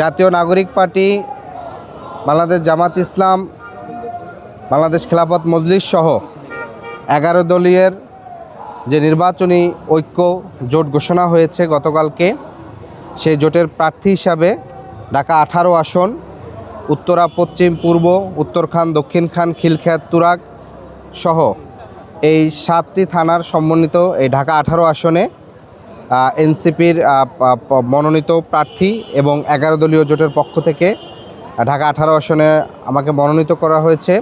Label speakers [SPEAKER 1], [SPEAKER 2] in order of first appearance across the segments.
[SPEAKER 1] জাতীয় নাগরিক পার্টি, বাংলাদেশ জামাত ইসলাম, বাংলাদেশ খেলাফত মজলিস সহ এগারো দলীয়ের যে নির্বাচনী ঐক্য জোট ঘোষণা হয়েছে গতকালকে, সেই জোটের প্রার্থী হিসাবে ঢাকা আঠারো আসন, উত্তরা, পশ্চিম, পূর্ব, উত্তরখান, দক্ষিণখান খিলখ্যাত তুরাগ সহ এই সাতটি থানার সমন্বিত এই ঢাকা আঠারো আসনে এনসিপির মনোনীত প্রার্থী এবং এগারো দলীয় জোটের পক্ষ থেকে ঢাকা আঠারো আসনে আমাকে মনোনীত করা হয়েছে।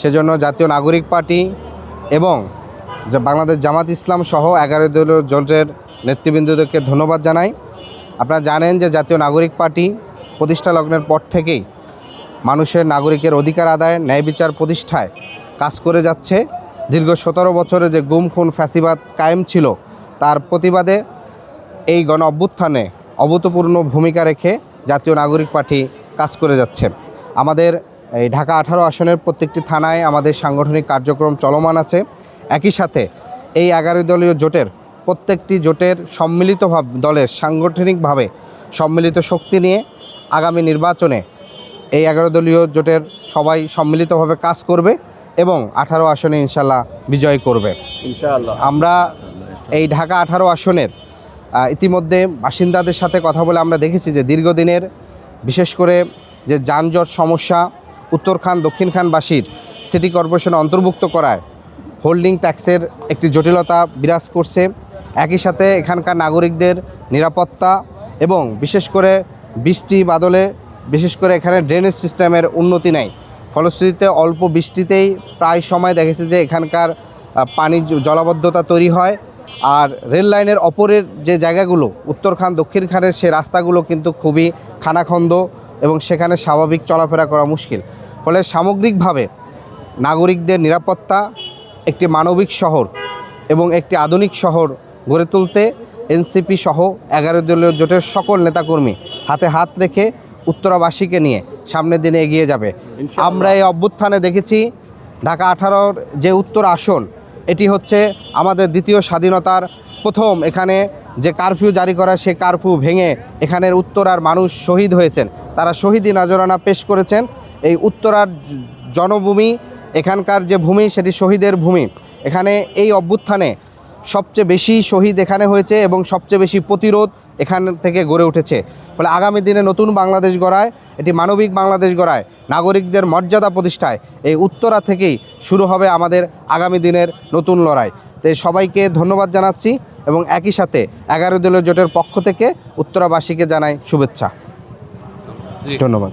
[SPEAKER 1] সেজন্য জাতীয় নাগরিক পার্টি এবং যে বাংলাদেশ জামাত ইসলাম সহ এগারো দলীয় জোটের নেতৃবৃন্দদেরকে ধন্যবাদ জানাই। আপনারা জানেন যে জাতীয় নাগরিক পার্টি প্রতিষ্ঠা লগ্নের পর থেকেই মানুষের নাগরিকের অধিকার আদায়, ন্যায় বিচার প্রতিষ্ঠায় কাজ করে যাচ্ছে। দীর্ঘ সতেরো বছরে যে গুম, খুন, ফ্যাসিবাদ কায়েম ছিল তার প্রতিবাদে এই গণ অভ্যুত্থানে অভূতপূর্ণ ভূমিকা রেখে জাতীয় নাগরিক পার্টি কাজ করে যাচ্ছে। আমাদের এই ঢাকা আঠারো আসনের প্রত্যেকটি থানায় আমাদের সাংগঠনিক কার্যক্রম চলমান আছে। একই সাথে এই এগারো দলীয় জোটের প্রত্যেকটি জোটের সম্মিলিতভাবে দলের সাংগঠনিকভাবে সম্মিলিত শক্তি নিয়ে আগামী নির্বাচনে এই এগারো দলীয় জোটের সবাই সম্মিলিতভাবে কাজ করবে এবং আঠারো আসনে ইনশাল্লাহ বিজয় করবে।
[SPEAKER 2] ইনশাআল্লাহ।
[SPEAKER 1] আমরা এই ঢাকা আঠারো আসনের ইতিমধ্যে বাসিন্দাদের সাথে কথা বলে আমরা দেখেছি যে দীর্ঘদিনের বিশেষ করে যে যানজট সমস্যা উত্তরখান দক্ষিণখানবাসীর সিটি কর্পোরেশনে অন্তর্ভুক্ত করায় হোল্ডিং ট্যাক্সের একটি জটিলতা বিরাজ করছে। একই সাথে এখানকার নাগরিকদের নিরাপত্তা এবং বিশেষ করে বৃষ্টি বাদলে, বিশেষ করে এখানে ড্রেনেজ সিস্টেমের উন্নতি নেই। ফলশ্রুতিতে অল্প বৃষ্টিতেই প্রায় সময় দেখেছে যে এখানকার পানি জলাবদ্ধতা তৈরি হয়। আর রেল লাইনের অপরের যে জায়গাগুলো উত্তরখান দক্ষিণখানের সে রাস্তাগুলো কিন্তু খুবই খানাখন্দ এবং সেখানে স্বাভাবিক চলাফেরা করা মুশকিল। ফলে সামগ্রিকভাবে নাগরিকদের নিরাপত্তা একটি মানবিক শহর এবং একটি আধুনিক শহর গড়ে তুলতে এনসিপি সহ এগারো দলীয় জোটের সকল নেতাকর্মী হাতে হাত রেখে উত্তরাবাসীকে নিয়ে সামনের দিনে এগিয়ে যাবে। আমরা এই অভ্যুত্থানে দেখেছি ঢাকা আঠারোর যে উত্তর আসন এটি হচ্ছে আমাদের দ্বিতীয় স্বাধীনতার প্রথম এখানে যে কারফিউ জারি করা, সে কারফিউ ভেঙে এখানের উত্তরার মানুষ শহীদ হয়েছেন। তারা শহীদি নজরানা পেশ করেছেন। এই উত্তরার জনভূমি, এখানকার যে ভূমি, সেটি শহীদের ভূমি। এখানে এই অভ্যুত্থানে সবচেয়ে বেশি শহীদ এখানে হয়েছে এবং সবচেয়ে বেশি প্রতিরোধ এখান থেকে গড়ে উঠেছে। ফলে আগামী দিনে নতুন বাংলাদেশ গড়ায়, এটি মানবিক বাংলাদেশ গড়ায়, নাগরিকদের মর্যাদা প্রতিষ্ঠায়, এই উত্তরা থেকেই শুরু হবে আমাদের আগামী দিনের নতুন লড়াই। তো সবাইকে ধন্যবাদ জানাচ্ছি এবং একই সাথে এগারো দলীয় জোটের পক্ষ থেকে উত্তরাবাসীকে জানাই শুভেচ্ছা। ধন্যবাদ।